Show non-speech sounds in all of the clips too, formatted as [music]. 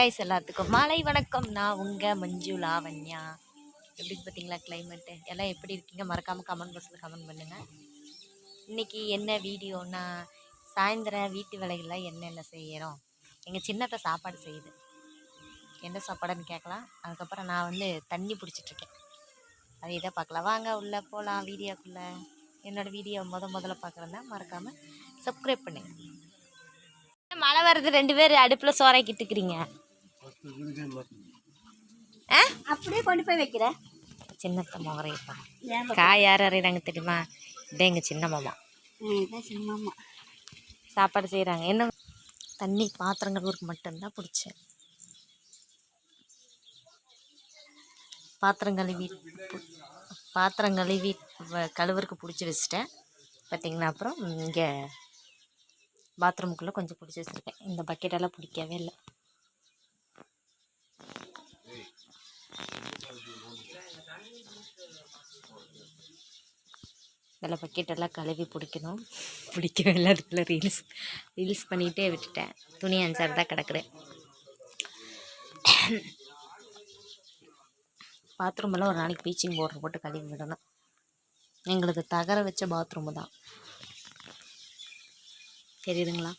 Guys எல்லாத்துக்கும் மாலை வணக்கம். நான் உங்கள் மஞ்சு லாவண்யா. எப்படி பார்த்தீங்களா கிளைமேட்டு எல்லாம் எப்படி இருக்கீங்க? மறக்காமல் கமெண்ட் பாக்ஸில் கமெண்ட் பண்ணுங்கள் இன்றைக்கி என்ன வீடியோன்னா சாயந்தரம் வீட்டு வேலைகளில் என்னென்ன செய்கிறோம் எங்கள் சின்னத்தை சாப்பாடு செய்யுது. என்ன சாப்பாடுன்னு கேட்கலாம். அதுக்கப்புறம் நான் வந்து தண்ணி பிடிச்சிட்ருக்கேன். அது இதை பார்க்கலாம். வாங்க உள்ளே போகலாம் வீடியோக்குள்ளே. என்னோடய வீடியோ முத முதல்ல பார்க்குறதா மறக்காமல் சப்ஸ்கிரைப் பண்ணுங்கள் மழை வருது ரெண்டு பேர் அடுப்பில் சோறாக்கிட்டுருக்குறீங்க அப்படியே கொண்டு போய் வைக்கிறேன் சின்னத்த முகரையப்பா காய் யார் அறையிறாங்க தெரியுமா? இதே எங்கள் சின்ன மாமா. இதான் சின்னம்மா சாப்பாடு செய்கிறாங்க என்ன? தண்ணி பாத்திரங்கள் ஊருக்கு மட்டும்தான் பிடிச்சேன். பாத்திரம் கழுவி பாத்திரம் கழுவி வ- கழுவுறக்கு பிடிச்சி வச்சுட்டேன். பார்த்தீங்களா அப்புறம் இங்கே பாத்ரூமுக்குள்ளே கொஞ்சம் பிடிச்சி வச்சுருக்கேன். இந்த பக்கெட்டெல்லாம் பிடிக்கவே இல்லை. இதில் பக்கெட்டெல்லாம் கழுவி பிடிக்கணும். பிடிக்கவே இல்லை அதுக்குள்ளே ரீல்ஸ் ரீல்ஸ் பண்ணிகிட்டே விட்டுட்டேன். துணி அஞ்சாறு தான் கிடக்குது பாத்ரூம் எல்லாம் ஒரு நாளைக்கு ப்ளீச்சிங் பவுடர் போட்டு கழுவி விடணும். எங்களுக்கு தகர வச்ச பாத்ரூம் தான். தெரியுதுங்களா?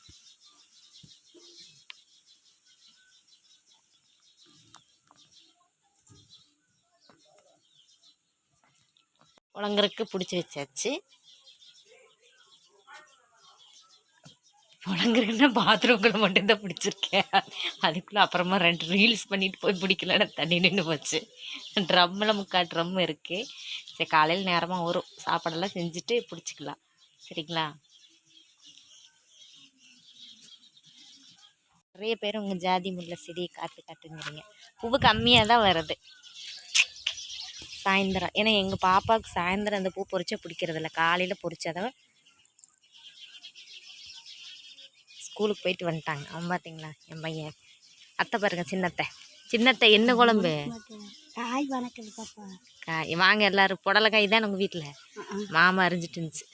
புழங்குறதுக்கு பிடிச்சி வச்சாச்சு. புழங்குறதுன்னா பாத்ரூம்குள்ளே மட்டும்தான் பிடிச்சிருக்கேன். அதுக்குள்ளே அப்புறமா ரெண்டு ரீல்ஸ் பண்ணிட்டு போய் பிடிக்கலன்னா தண்ணி நின்று போச்சு. ட்ரம்மில் முக்கால் ட்ரம் இருக்குது சரி காலையில் நேரமாக வரும். சாப்பாடெல்லாம் செஞ்சுட்டு பிடிச்சிக்கலாம். சரிங்களா? நிறைய பேர் உங்கள் ஜாதி முல்லை செடியை காட்டு காட்டுங்கிறீங்க. பூவு கம்மியாக தான் வருது. சாயந்தரம். ஏன்னா எங்கள் பாப்பாவுக்கு சாயந்தரம் அந்த பூ பொறிச்சா பிடிக்கிறதில்ல. காலையில் பொறிச்சாதான் ஸ்கூலுக்கு போயிட்டு வந்துட்டாங்க. அவன் பார்த்தீங்களா என் பையன். அத்தை பாருங்க சின்னத்தை. சின்னத்தை என்ன குழம்பு? காய் வணக்குது பாப்பா. காய். வாங்க எல்லாரும். புடலக்காய் தான் உங்கள் வீட்டில் மாமா அரிஞ்சிட்டு இருந்துச்சு.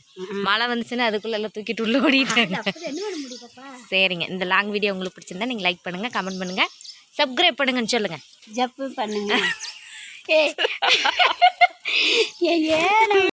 மழை வந்துச்சுன்னா அதுக்குள்ளே எல்லாம் தூக்கிட்டு உள்ள ஓடிட்டாங்க. சரிங்க. இந்த லாங் வீடியோ உங்களுக்கு பிடிச்சிருந்தா நீங்கள் லைக் பண்ணுங்கள் கமெண்ட் பண்ணுங்கள் சப்ஸ்கிரைப் பண்ணுங்கன்னு சொல்லுங்கள் ஜப்பு Okay. [laughs] yeah, yeah.